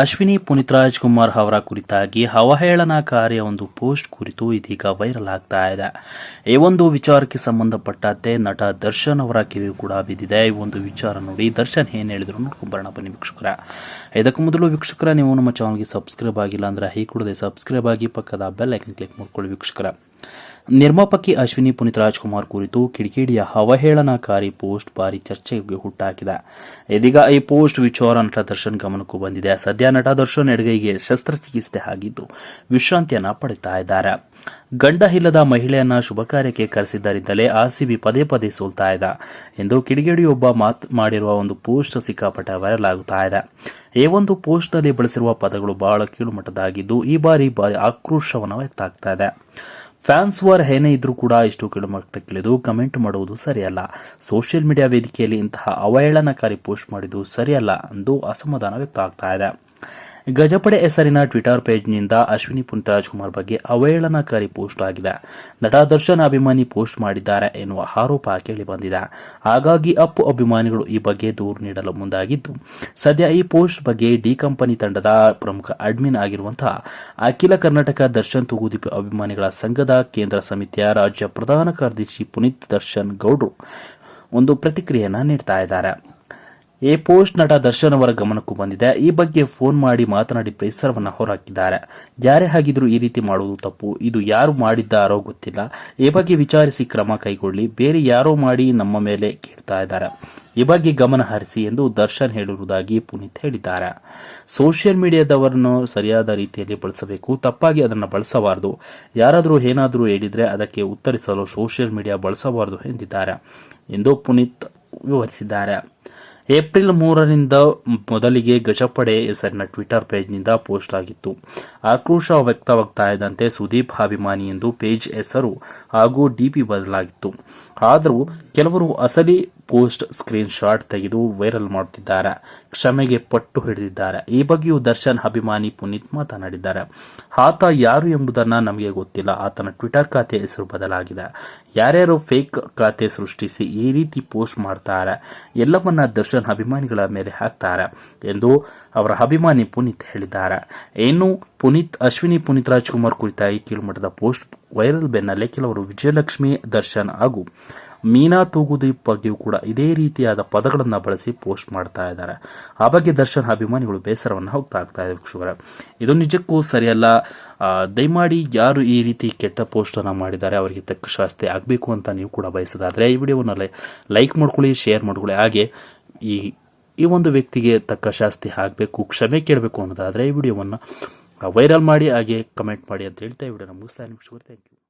ಅಶ್ವಿನಿ ಪುನೀತ್ ರಾಜ್ಕುಮಾರ್ ಅವರ ಕುರಿತಾಗಿ ಅವಹೇಳನಕಾರಿಯ ಒಂದು ಪೋಸ್ಟ್ ಕುರಿತು ಇದೀಗ ವೈರಲ್ ಆಗ್ತಾ ಇದೆ. ಈ ಒಂದು ವಿಚಾರಕ್ಕೆ ಸಂಬಂಧಪಟ್ಟಂತೆ ನಟ ದರ್ಶನ್ ಅವರ ಕಿವಿ ಕೂಡ ಬಿದ್ದಿದೆ. ಈ ಒಂದು ವಿಚಾರ ನೋಡಿ ದರ್ಶನ್ ಏನು ಹೇಳಿದ್ರು ನೋಡ್ಕೊಂಬರೋಣ ಬನ್ನಿ ವೀಕ್ಷಕರ. ಇದಕ್ಕೂ ಮೊದಲು ವೀಕ್ಷಕರ, ನೀವು ನಮ್ಮ ಚಾನಲ್ಗೆ ಸಬ್ಸ್ಕ್ರೈಬ್ ಆಗಿಲ್ಲ ಅಂದ್ರೆ ಈ ಕೂಡದೆ ಸಬ್ಸ್ಕ್ರೈಬ್ ಆಗಿ ಪಕ್ಕದ ಬೆಲ್ ಐಕನ್ ಕ್ಲಿಕ್ ಮಾಡ್ಕೊಳ್ಳಿ ವೀಕ್ಷಕರ. ನಿರ್ಮಾಪಕಿ ಅಶ್ವಿನಿ ಪುನೀತ್ ರಾಜ್ಕುಮಾರ್ ಕುರಿತು ಕಿಡಿಕಿಡಿಯ ಅವಹೇಳನಕಾರಿ ಪೋಸ್ಟ್ ಭಾರಿ ಚರ್ಚೆಗೆ ಹುಟ್ಟಾಕಿದೆ. ಇದೀಗ ಈ ಪೋಸ್ಟ್ ವಿಚಾರ ನಟ ದರ್ಶನ್ ಗಮನಕ್ಕೂ ಬಂದಿದೆ. ಸದ್ಯ ನಟ ದರ್ಶನ್ ಎಡಗೈಗೆ ಶಸ್ತ್ರಚಿಕಿತ್ಸೆ ಆಗಿದ್ದು, ವಿಶ್ರಾಂತಿಯನ್ನ ಪಡಿತಾ ಇದ್ದಾರೆ. ಗಂಡ ಇಲ್ಲದ ಮಹಿಳೆಯನ್ನ ಶುಭ ಕಾರ್ಯಕ್ಕೆ ಕರೆಸಿದ್ದರಿಂದಲೇ ಆರ್ಸಿಬಿ ಪದೇ ಪದೇ ಸೋಲ್ತಾ ಇದೆ. ಎಂದು ಕಿಡಿಗೇಡಿಯೊಬ್ಬ ಮಾತ್ ಮಾಡಿರುವ ಒಂದು ಪೋಸ್ಟ್ ಸಿಕ್ಕಾಪಟ್ಟೆ ವೈರಲ್ ಆಗುತ್ತಾ ಇದೆ. ಈ ಒಂದು ಪೋಸ್ಟ್ನಲ್ಲಿ ಬಳಸಿರುವ ಪದಗಳು ಬಹಳ ಕೀಳುಮಟ್ಟದಾಗಿದ್ದು ಈ ಬಾರಿ ಬಾರಿ ಆಕ್ರೋಶವನ್ನು ವ್ಯಕ್ತ ಆಗ್ತಾ ಇದೆ. ಫ್ಯಾನ್ಸ್ ವಾರ್ ಏನೇ ಇದ್ರೂ ಕೂಡ ಇಷ್ಟು ಕೆಳಮಟ್ಟಕ್ಕಿಳಿದು ಕಮೆಂಟ್ ಮಾಡುವುದು ಸರಿಯಲ್ಲ. ಸೋಷಿಯಲ್ ಮೀಡಿಯಾ ವೇದಿಕೆಯಲ್ಲಿ ಇಂತಹ ಅವಹೇಳನಕಾರಿ ಪೋಸ್ಟ್ ಮಾಡಿದ್ದು ಸರಿಯಲ್ಲ ಎಂದು ಅಸಮಾಧಾನ ವ್ಯಕ್ತ ಇದೆ. ಗಜಪಡೆ ಹೆಸರಿನ ಟ್ವಿಟರ್ ಪೇಜ್ನಿಂದ ಅಶ್ವಿನಿ ಪುನೀತ್ ರಾಜ್ಕುಮಾರ್ ಬಗ್ಗೆ ಅವಹೇಳನಕಾರಿ ಪೋಸ್ಟ್ ಆಗಿದೆ. ನಟ ದರ್ಶನ್ ಅಭಿಮಾನಿ ಪೋಸ್ಟ್ ಮಾಡಿದ್ದಾರೆ ಎನ್ನುವ ಆರೋಪ ಕೇಳಿ ಬಂದಿದೆ. ಹಾಗಾಗಿ ಅಪ್ಪು ಅಭಿಮಾನಿಗಳು ಈ ಬಗ್ಗೆ ದೂರು ನೀಡಲು ಮುಂದಾಗಿದ್ದು, ಸದ್ಯ ಈ ಪೋಸ್ಟ್ ಬಗ್ಗೆ ಡಿ ಕಂಪನಿ ತಂಡದ ಪ್ರಮುಖ ಅಡ್ಮಿನ್ ಆಗಿರುವಂತಹ ಅಖಿಲ ಕರ್ನಾಟಕ ದರ್ಶನ್ ತೂಗುದೀಪ ಅಭಿಮಾನಿಗಳ ಸಂಘದ ಕೇಂದ್ರ ಸಮಿತಿಯ ರಾಜ್ಯ ಪ್ರಧಾನ ಕಾರ್ಯದರ್ಶಿ ಪುನೀತ್ ದರ್ಶನ್ ಗೌಡ್ರು ಒಂದು ಪ್ರತಿಕ್ರಿಯೆಯನ್ನು ನೀಡ್ತಾ ಇದ್ದಾರೆ. ಈ ಪೋಸ್ಟ್ ನಟ ದರ್ಶನ್ ಅವರ ಗಮನಕ್ಕೂ ಬಂದಿದೆ. ಈ ಬಗ್ಗೆ ಫೋನ್ ಮಾಡಿ ಮಾತನಾಡಿ ಪರಿಸರವನ್ನು ಹೊರಹಾಕಿದ್ದಾರೆ. ಯಾರೇ ಆಗಿದ್ರು ಈ ರೀತಿ ಮಾಡುವುದು ತಪ್ಪು. ಇದು ಯಾರು ಮಾಡಿದ್ದಾರೋ ಗೊತ್ತಿಲ್ಲ. ಈ ಬಗ್ಗೆ ವಿಚಾರಿಸಿ ಕ್ರಮ ಕೈಗೊಳ್ಳಿ. ಬೇರೆ ಯಾರೋ ಮಾಡಿ ನಮ್ಮ ಮೇಲೆ ಕೇಳ್ತಾ ಇದ್ದಾರೆ. ಈ ಬಗ್ಗೆ ಗಮನ ಹರಿಸಿ ಎಂದು ದರ್ಶನ್ ಹೇಳಿರುವುದಾಗಿ ಪುನೀತ್ ಹೇಳಿದ್ದಾರೆ. ಸೋಷಿಯಲ್ ಮೀಡಿಯಾದವರನ್ನು ಸರಿಯಾದ ರೀತಿಯಲ್ಲಿ ಬಳಸಬೇಕು. ತಪ್ಪಾಗಿ ಅದನ್ನು ಬಳಸಬಾರದು. ಯಾರಾದರೂ ಏನಾದರೂ ಹೇಳಿದರೆ ಅದಕ್ಕೆ ಉತ್ತರಿಸಲು ಸೋಷಿಯಲ್ ಮೀಡಿಯಾ ಬಳಸಬಾರದು ಎಂದಿದ್ದಾರೆ ಎಂದು ಪುನೀತ್ ವಿವರಿಸಿದ್ದಾರೆ. ಏಪ್ರಿಲ್ ಮೂರರಿಂದ ಮೊದಲಿಗೆ ಗಜಪಡೆ ಹೆಸರಿನ ಟ್ವಿಟರ್ ಪೇಜ್ನಿಂದ ಪೋಸ್ಟ್ ಆಗಿತ್ತು. ಆಕ್ರೋಶ ವ್ಯಕ್ತವಾಗ್ತಾ ಇದ್ದಂತೆ ಸುದೀಪ್ ಅಭಿಮಾನಿ ಎಂದು ಪೇಜ್ ಹೆಸರು ಹಾಗೂ ಡಿಪಿ ಬದಲಾಗಿತ್ತು. ಆದರೂ ಕೆಲವರು ಅಸಲಿ ಪೋಸ್ಟ್ ಸ್ಕ್ರೀನ್ ಶಾಟ್ ತೆಗೆದು ವೈರಲ್ ಮಾಡುತ್ತಿದ್ದಾರೆ. ಕ್ಷಮೆಗೆ ಪಟ್ಟು ಹಿಡಿದಿದ್ದಾರೆ. ಈ ಬಗ್ಗೆಯೂ ದರ್ಶನ್ ಅಭಿಮಾನಿ ಪುನೀತ್ ಮಾತನಾಡಿದ್ದಾರೆ. ಆತ ಯಾರು ಎಂಬುದನ್ನು ನಮಗೆ ಗೊತ್ತಿಲ್ಲ. ಆತನ ಟ್ವಿಟರ್ ಖಾತೆ ಹೆಸರು ಬದಲಾಗಿದೆ. ಯಾರ್ಯಾರು ಫೇಕ್ ಖಾತೆ ಸೃಷ್ಟಿಸಿ ಈ ರೀತಿ ಪೋಸ್ಟ್ ಮಾಡ್ತಾರೆ, ಎಲ್ಲವನ್ನ ದರ್ಶನ್ ಅಭಿಮಾನಿಗಳ ಮೇಲೆ ಹಾಕ್ತಾರೆ ಎಂದು ಅವರ ಅಭಿಮಾನಿ ಪುನೀತ್ ಹೇಳಿದ್ದಾರೆ. ಏನು ಪುನೀತ್, ಅಶ್ವಿನಿ ಪುನೀತ್ ರಾಜ್ಕುಮಾರ್ ಕುರಿತಾಗಿ ಕೀಳುಮಟ್ಟದ ಪೋಸ್ಟ್ ವೈರಲ್ ಬೆನ್ನಲ್ಲೇ ಕೆಲವರು ವಿಜಯಲಕ್ಷ್ಮಿ, ದರ್ಶನ್ ಹಾಗೂ ಮೀನಾ ತೂಗುದೀಪ್ ಬಗ್ಗೆಯೂ ಕೂಡ ಇದೇ ರೀತಿಯಾದ ಪದಗಳನ್ನು ಬಳಸಿ ಪೋಸ್ಟ್ ಮಾಡ್ತಾ ಇದ್ದಾರೆ. ಆ ಬಗ್ಗೆ ದರ್ಶನ್ ಅಭಿಮಾನಿಗಳು ಬೇಸರವನ್ನು ಹೋಗ್ತಾ ಆಗ್ತಾ ಇದೆ ವೀಕ್ಷಕರ. ಇದು ನಿಜಕ್ಕೂ ಸರಿಯಲ್ಲ. ದಯಮಾಡಿ ಯಾರು ಈ ರೀತಿ ಕೆಟ್ಟ ಪೋಸ್ಟನ್ನು ಮಾಡಿದ್ದಾರೆ, ಅವರಿಗೆ ತಕ್ಕ ಶಾಸ್ತಿ ಆಗಬೇಕು ಅಂತ ನೀವು ಕೂಡ ಬಯಸೋದಾದರೆ ಈ ವಿಡಿಯೋವನ್ನು ಲೈಕ್ ಮಾಡ್ಕೊಳ್ಳಿ, ಶೇರ್ ಮಾಡ್ಕೊಳ್ಳಿ. ಹಾಗೆ ಈ ಈ ಒಂದು ವ್ಯಕ್ತಿಗೆ ತಕ್ಕ ಶಾಸ್ತಿ ಆಗಬೇಕು, ಕ್ಷಮೆ ಕೇಳಬೇಕು ಅನ್ನೋದಾದರೆ ಈ ವಿಡಿಯೋವನ್ನು ವೈರಲ್ ಮಾಡಿ, ಹಾಗೆ ಕಮೆಂಟ್ ಮಾಡಿ ಅಂತ ಹೇಳ್ತಾ ಈ ವಿಡಿಯೋನ ಮುಗಿಸ್ತಾ ಥ್ಯಾಂಕ್ ಯು.